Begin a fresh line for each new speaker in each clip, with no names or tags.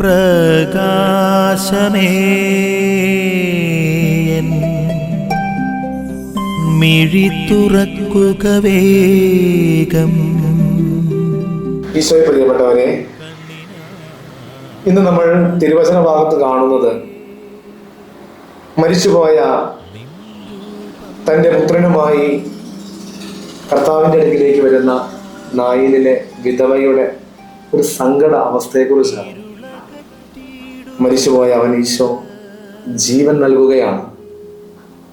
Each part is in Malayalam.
പ്രകാശമേ. മിഴി തുറക്കുക വേഗം.
ഈശോയെ പ്രിയപ്പെട്ടവരെ ഇന്ന് നമ്മൾ തിരുവചന ഭാഗത്ത് കാണുന്നത് മരിച്ചുപോയ തന്റെ പുത്രനുമായി കർത്താവിന്റെ അടുക്കിലേക്ക് വരുന്ന നായിലിലെ വിധവയുടെ ഒരു സങ്കട അവസ്ഥയെക്കുറിച്ചാണ് മരിച്ചുപോയ അവൻ ഈശോ ജീവൻ നൽകുകയാണ്.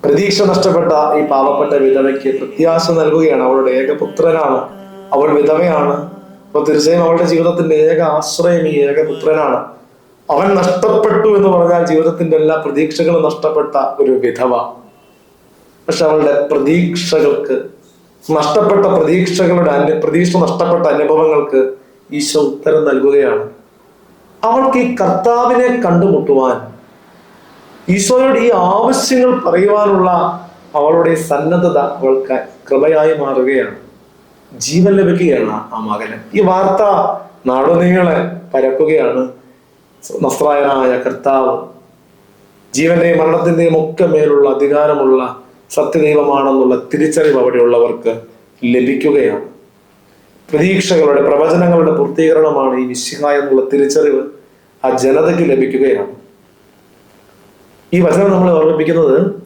പ്രതീക്ഷ നഷ്ടപ്പെട്ട ഈ പാവപ്പെട്ട വിധവയ്ക്ക് പ്രത്യാശ നൽകുകയാണ്. അവളുടെ ഏകപുത്രനാണ്. അവൾ വിധവയാണ്. അപ്പൊ തീർച്ചയായും അവളുടെ ജീവിതത്തിന്റെ ഏക ആശ്രയം ഈ ഏകപുത്രനാണ്. അവൻ നഷ്ടപ്പെട്ടു എന്ന് പറഞ്ഞാൽ ജീവിതത്തിന്റെ എല്ലാ പ്രതീക്ഷകളും നഷ്ടപ്പെട്ട ഒരു വിധവ. പക്ഷെ അവളുടെ പ്രതീക്ഷകൾക്ക് നഷ്ടപ്പെട്ട പ്രതീക്ഷകളുടെ പ്രതീക്ഷ നഷ്ടപ്പെട്ട അനുഭവങ്ങൾക്ക് ഈശോ ഉത്തരം നൽകുകയാണ്. അവൾക്ക് ഈ കർത്താവിനെ കണ്ടുമുട്ടുവാൻ ഈശോയുടെ ഈ ആവശ്യങ്ങൾ പറയുവാനുള്ള അവളുടെ സന്നദ്ധത അവൾക്ക് കൃപയായി മാറുകയാണ്. ജീവൻ ലഭിക്കുകയാണ് ആ മകന്. ഈ വാർത്ത നാടുനീങ്ങളെ പരക്കുകയാണ് നസ്രായനായ കർത്താവ്. ജീവന്റെയും മരണത്തിന്റെയും ഒക്കെ മേലുള്ള അധികാരമുള്ള സത്യദൈവമാണെന്നുള്ള തിരിച്ചറിവ് അവിടെയുള്ളവർക്ക് ലഭിക്കുകയാണ്. പ്രതീക്ഷകളുടെ പ്രവചനങ്ങളുടെ പൂർത്തീകരണമാണ് ഈ വിശിക എന്നുള്ള തിരിച്ചറിവ്. ആ ജനതയ്ക്ക് ലഭിക്കുകയാണ്. ഈ വചനം നമ്മൾ ഓർമ്മിപ്പിക്കുന്നത്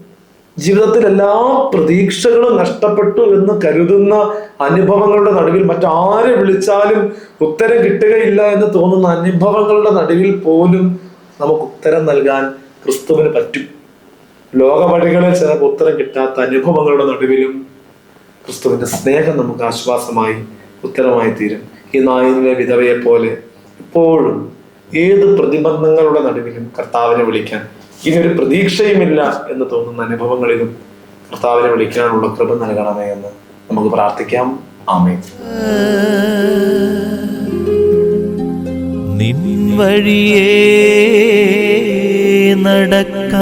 ജീവിതത്തിൽ എല്ലാ പ്രതീക്ഷകളും നഷ്ടപ്പെട്ടു എന്ന് കരുതുന്ന അനുഭവങ്ങളുടെ നടുവിൽ മറ്റാരെ വിളിച്ചാലും ഉത്തരം കിട്ടുകയില്ല എന്ന് തോന്നുന്ന അനുഭവങ്ങളുടെ നടുവിൽ പോലും നമുക്ക് ഉത്തരം നൽകാൻ ക്രിസ്തുവിന് പറ്റും. ലോക വഴികളിൽ ചിലർക്ക് ഉത്തരം കിട്ടാത്ത അനുഭവങ്ങളുടെ നടുവിലും ക്രിസ്തുവിന്റെ സ്നേഹം നമുക്ക് ആശ്വാസമായി ഉത്തരമായി തീരും. ഈ നായിനിലെ വിധവയെ പോലെ എപ്പോഴും ഏത് പ്രതിബന്ധങ്ങളുടെ നടുവിലും കർത്താവിനെ വിളിക്കാൻ. ഇനി ഒരു പ്രതീക്ഷയുമില്ല എന്ന് തോന്നുന്ന അനുഭവങ്ങളിലും കർത്താവിനെ വിളിക്കാനുള്ള കൃപ നൽകണമേ എന്ന് നമുക്ക് പ്രാർത്ഥിക്കാം. ആമേ
നിൻ വഴിയേ നടക്ക